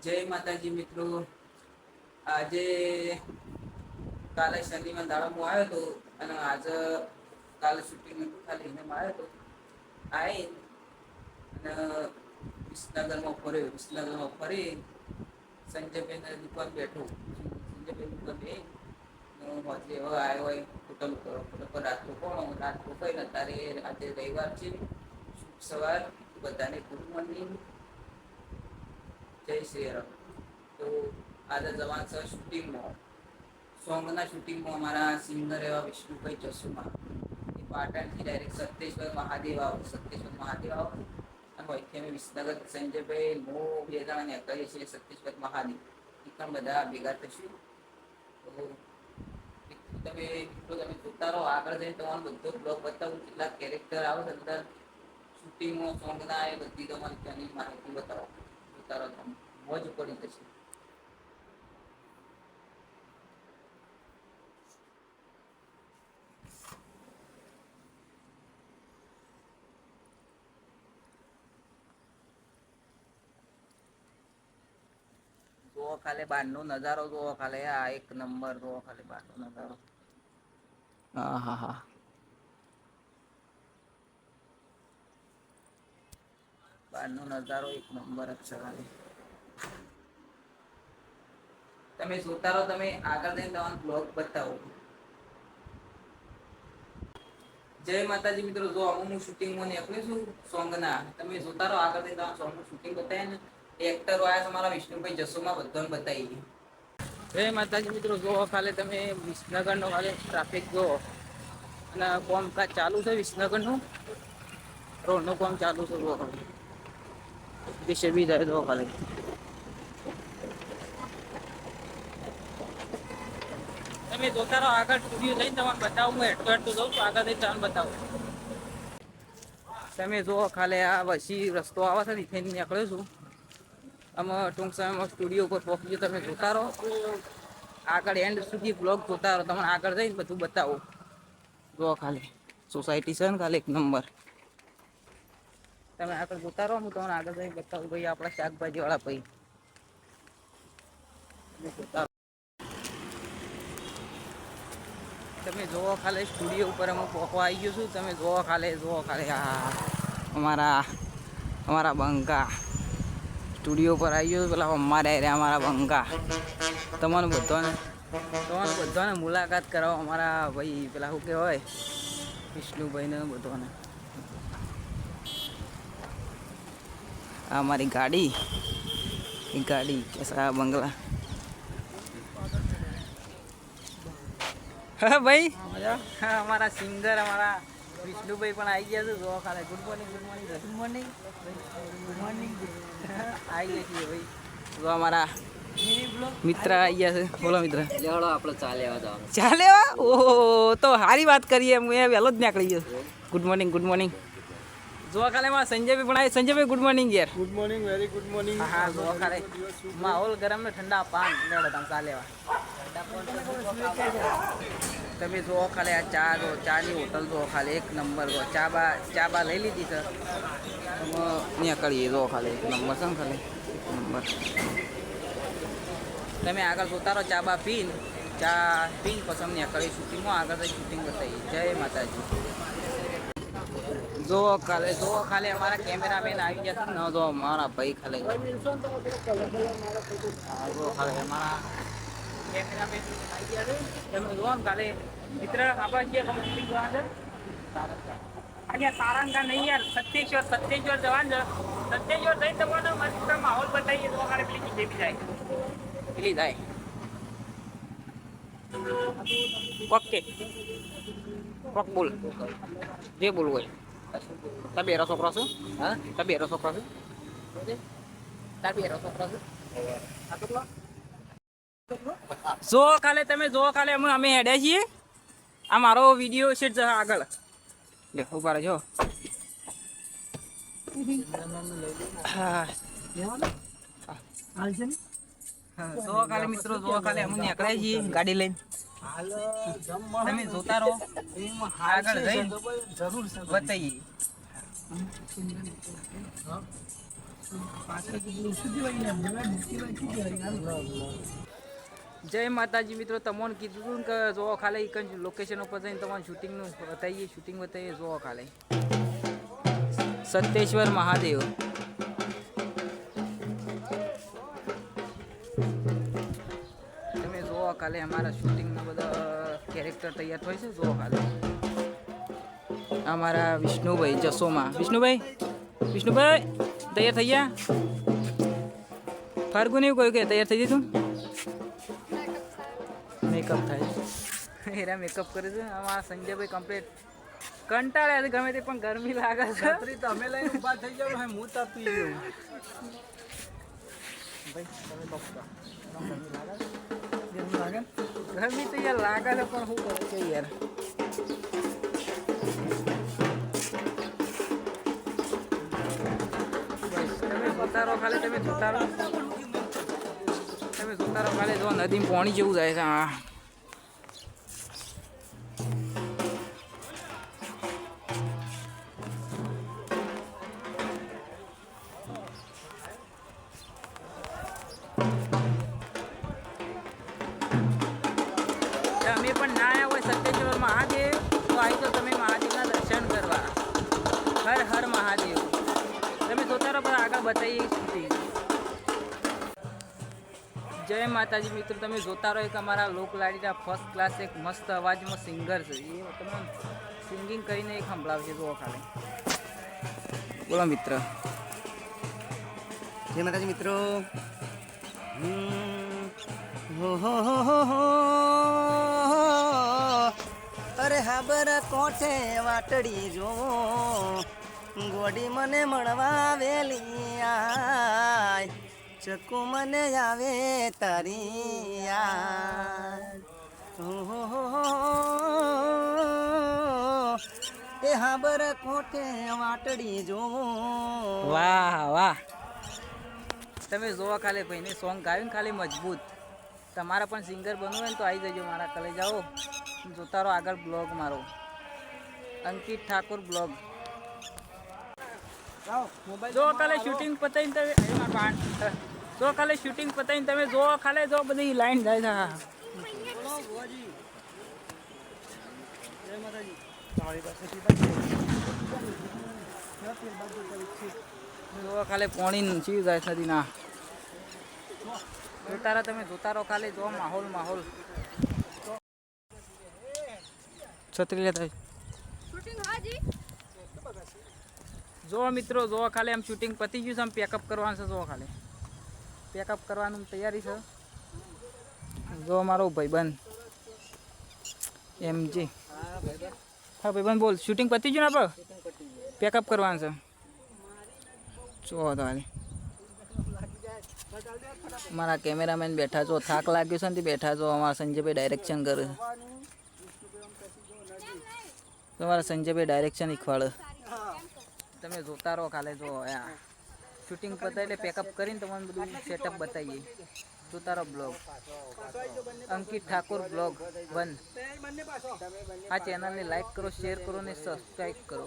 જય માતાજી મિત્રો. આજે કાલે શનિમાં દાડો હું આવ્યો હતો અને આજે કાલે શૂટિંગ હતું ખાલી, એને આવ્યો હતો આવી અને વિસનગરમાં ફર્યો. વિસનગરમાં ફરી સંજયભાઈના દુકાન બેઠો. સંજયભાઈ દુકાન બે હજી હવે આવ્યો હોય હોટલ ઉપર. હોટલ પર રાત રોકાણો રાત રોકાઈને તારે આજે રવિવાર છે શુભ સવાર બધાને ગુડ મોર્નિંગ. જય શ્રી રામ. તો આજે જવાન સર શૂટિંગમાં સોંગના શૂટિંગમાં અમારા સિંગર એવા વિષ્ણુભાઈ જસુમા. એ પાટણથી ડાયરેક્ટ સત્યેશ્વર મહાદેવ આવો સત્યેશ્વર મહાદેવ આવો. વિસનગર, સંજયભાઈ, મો, બે જણાને કહીએ છીએ સત્યેશ્વર મહાદેવ. એ પણ બધા ભેગા થશું. તો તમે, મિત્રો તમે જોતા રહો. આગળ જઈને તમારો બધો બ્લોગ બતાવું કેટલા કેરેક્ટર આવે અંદર શૂટિંગમાં સોંગના એ બધી તમારી માહિતી બતાવો. જોતા રહો તમે. મોજ પડી જશે જુઓ ખાલી બહારનો નજારો જુઓ ખાલી આ એક નંબર જુઓ ખાલી બહારનો નજારો. હા હા હા. બહારનો નજારો એક નંબર જ છે ખાલી. તમે જોતા રહો, તમે આગળ જઈને તમારો બ્લોગ બતાવો. જય માતાજી મિત્રો, જો અમુક શૂટિંગમાં નીકળ્યું છું સોંગના તમે જોતા રહો, આગળ જઈને તમારા સોંગનું શૂટિંગ બતાવે ને. એક્ટરો આયા તમારા વિષ્ણુભાઈ જસોમાં બધાને બતાવી જય માતાજી મિત્રો, જો ખાલી તમે વિસનગરનો ખાલી ટ્રાફિક જો. અને કામકાજ ચાલુ છે વિસનગરનું? રોડનું કામ ચાલુ છે જો વિશે બી જાય જો ખાલી તમે જોતા રહો, આગળ સ્ટુડિયો જઈને તમને બતાવું, હું હેઠતો હેઠતો જઉં છું આગળ જઈને તમને બતાવું. તમે જો ખાલી આ પછી રસ્તો આવે છે ત્યાંથી નીકળ્યો છું. આમાં ટૂંક સમયમાં સ્ટુડિયો ઉપર પહોંચી તમે જોતા રહો. આગળ એન્ડ સુધી બ્લોગ જોતા રહો, તમને આગળ જઈને બધું બતાવો. જો ખાલી સોસાયટી છે ને ખાલી એક નંબર તમે આગળ જોતા રહો, હું તમને આગળ જઈને બતાવું, ભાઈ, આપણા શાકભાજીવાળા ભાઈ. જોતા રહો. તમે જોવો ખાલી સ્ટુડિયો ઉપર અમે પહોંચવા આવી ગયું છું. તમે જોવો ખાલી જોવો ખાલી આ અમારા અમારા બંકા સ્ટુડિયો પર આવી ગયો પેલા અમારે એરિયા અમારા બંકા તમને બધાને તમને બધાને મુલાકાત કરાવો અમારા ભાઈ, પેલા શું કહેવાય? વિષ્ણુભાઈને બધાને. આ અમારી ગાડી, એ ગાડી કેસા બંગલા. હા ભાઈ? અમારા સિંગર અમારા વિષ્ણુભાઈ પણ આવી ગયા છે. જોવા ખાલે good morning good morning good morning good morning આવી ગયા છીએ ભાઈ. જો અમારા મિત્ર આવી ગયા છે. બોલો મિત્ર. લેવડો આપણે ચા લેવા જવાનું. ચાલે વા ઓહો તો સારી વાત કરીએ. હું એ વહેલો જ નીકળી ગયો ગુડ મોર્નિંગ ગુડ મોર્નિંગ જોવા સંજયભાઈ પણ આવી. સંજયભાઈ ગુડ મોર્નિંગ યાર. Good morning very good morning હા જોવા ખાલે માહોલ ગરમ ને ઠંડા પાન. લેડો તમે ચાલેવા તમે જુઓ ખાલી આ ચા જો ચાની હોટલ જુઓ ખાલી એક નંબર જો. ચા બા ચા બા લઈ લીધી સર તમે કરીએ જો ખાલી એક નંબર છે ને ખાલી નંબર. તમે આગળ જોતા રહો ચા બા પીન. ચા પીન પસંદ નીકળી શૂટિંગમાં આગળ શૂટિંગ બતાવી જય માતાજી. જો કાલે જો ખાલી, અમારા કેમેરામેન આવી ગયા ન, જો મારા ભાઈ ખાલી. જો ખાલી અમારા કેમેરામેન આવી ગયા તમે જુઓ કાલે મિત્ર, આપણે જે કંપની જોવા છે, અહીંયા તારંગા નહીં યાર, સત્યેશ્વર સત્યેશ્વર જવાનું છે. સત્યેશ્વર જઈ તમને મસ્ત માહોલ બતાવીએ તો ખાલી પેલી જેવી જાય. પેલી જાય. ઓકે કોક બોલ. જે બોલવું હોય. તાર બેરો છોકરો છું હા તાર બેરો છોકરો છું છોકરો છું જો કાલે તમે જો કાલે અમે અમે હેડ્યા છીએ. આ મારો વીડિયો છે જ આગળ. લે ઊભા રહેજો. હા જો કાલે મિત્રો જો કાલે અમે નીકળ્યા છીએ ગાડી લઈને. તમે જોતા રહો. આગળ જઈને જરૂર બતાવીએ. જય માતાજી મિત્રો તમને કીધું હતું કે જોવો ખાલી એક જ લોકેશન ઉપર જઈને તમારે શૂટિંગનું બતાવીએ શૂટિંગ બતાવીએ જોવો ખાલી. સત્યેશ્વર મહાદેવ. તમે ખાલી અમારા શૂટિંગના બધા કેરેક્ટર તૈયાર થાય છે જો કાલે. અમારા વિષ્ણુભાઈ જસોમાં વિષ્ણુભાઈ વિષ્ણુભાઈ તૈયાર થઈ ગયા? ફાર્ગુને એવું કહ્યું કે તૈયાર થઈ જઈ મેકઅપ થાય. છે એરા મેકઅપ કરે છે. અમારા સંજયભાઈ કમ્પ્લીટ કંટાળ્યા છે ગમે તે પણ ગરમી લાગે છે. તમે લઈને ઊભા થઈ જાવ હું તપી ગયું. ગરમી તો યાર લાગે છે, પણ શું કરું છે યાર. તમે જોતા રહો ખાલી, તમે સુતારો તમે સુતારો ખાલી, જો નદીમાં પાણી જેવું જાય છે, હા. તમે પણ ના આવ્યા હોય સત્યેશ્વર મહાદેવ, તો આવી તો તમે મહાદેવના દર્શન કરવા. હર હર મહાદેવ. તમે જોતા રહો પણ આગળ બતાવીએ શૂટિંગ જય માતાજી મિત્રો, તમે જોતા રહો એક અમારા લોકલાડીના ફર્સ્ટ ક્લાસ એક મસ્ત અવાજમાં સિંગર છે. એ તમે સિંગિંગ કરીને એક સંભળાવશે જુઓ ખાલી. બોલો મિત્ર. જય માતાજી મિત્રો. હમ. અરે હાબર કોઠે વાટડી જોવો ગોડી મને મળવા વેલી આય. ચકુ મને આવે તારી. એ હાબર કોઠે વાટડી જોવો વાહ વાહ. તમે જોવા ખાલી ભાઈને સોંગ ગાયું ખાલી મજબૂત. તમારા પણ સિંગર બનવું હોય ને તો આવી જજો મારા કલે જાઓ જોતા રહો આગળ બ્લોગ મારો. અંકિત ઠાકોર બ્લોગ. જો કાલે શૂટિંગ પતાવીને તમે. જો કાલે શૂટિંગ પતાવીને તમે જો ખાલે જો બધી લાઈન જાય છે. હા. જો ખાલે પોણી ચીવ જાય નથી નદીના? જોતા રહો તમે જોતા રહો ખાલી જો માહોલ માહોલ. છત્રી લેતા. જો. મિત્રો જો ખાલી આમ શૂટિંગ પતી ગયું છે આમ પેકઅપ કરવાનું છે જો ખાલી. પેકઅપ કરવાનું તૈયારી છે. જો મારો ભાઈબંધ. એમજી હા ભાઈબંધ બોલ શૂટિંગ પતી ગયું ને આપણે પેકઅપ કરવાનું છે. જો તો મારા કેમેરામેન બેઠા છો, થાક લાગ્યો છે ને તે બેઠા છો, અમારા સંજયભાઈ ડાયરેક્શન કરે તમારા સંજયભાઈ ડાયરેક્શન શીખવાડે તમે જોતા રહો કાલે જો શૂટિંગ પતાવી એટલે પેકઅપ કરીને તમને બધું સેટઅપ બતાવીએ. જોતા રહો vlog Ankit Thakor vlog one આ ચેનલને લાઈક કરો શેર કરો ને સબસ્ક્રાઈબ કરો.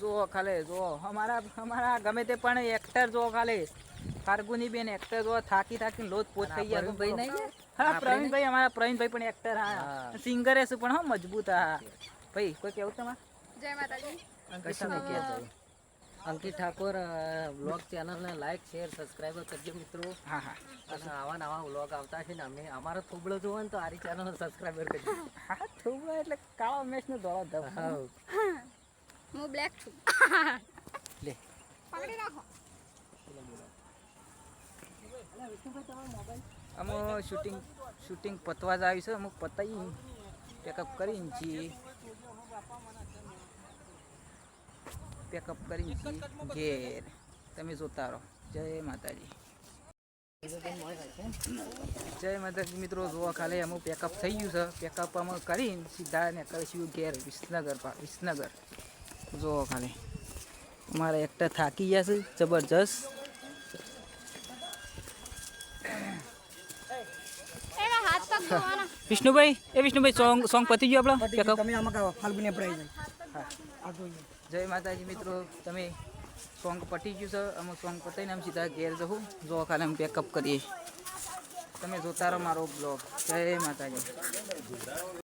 ખાલે જો. અમારા અમારા ગમે તે પણ એક્ટર જો ખાલે. ફાર્ગુની બેન એક્ટર જો થાકી થાકીને લોજ પોત થઈ ગયા. ભાઈ નહીં છે? હા પ્રવીણભાઈ અમારા પ્રવીણભાઈ પણ એક્ટર હા. સિંગર છે પણ હા મજબૂત હા. ભાઈ કોઈ કેવું તમારે? જય માતાજી. કશું નહીં કહેતો અંકિત ઠાકોર બ્લોગ ચેનલને લાઈક શેર સબસ્ક્રાઈબ કરજો મિત્રો. હા હા. અને આવા નવા વ્લોગ આવતા છે ને અમે અમારો થોબળો જોવો ને તો આરી ચેનલ સબસ્ક્રાઈબર કરજો હા થોબળો એટલે કાળો મેચ દોડો ધોળો ધબ હા. હું બ્લેક છું. લે. પકડી રાખો. અમે શૂટિંગ શૂટિંગ પતવા જ આવી છે અમુક પતાવી પેકઅપ કરીને છીએ. પેકઅપ કરીને છીએ. ઘેર. તમે જોતા રહો જય માતાજી. જય માતાજી મિત્રો જોવા ખાલી અમુક પેકઅપ થઈ ગયું છે. પેકઅપ અમે કરીને સીધા ને કરીશું ઘેર. વિસનગર વિસનગર. જોવો ખાલી. અમારે એકટા થાકી ગયા છે જબરજસ્ત. વિષ્ણુભાઈ એ વિષ્ણુભાઈ સોંગ સોંગ પતી ગયું આપણો? તમે આમાં કહો ફાલ્ગુની અપડાઈ જય. માતાજી મિત્રો તમે સોંગ પતી ગયું છે અમે સોંગ પતાવીને અમે સીધા ઘેર જવું. જો ખાલી અમે પેકઅપ કરીએ. તમે જોતા રહો મારો બ્લોગ જય માતાજી.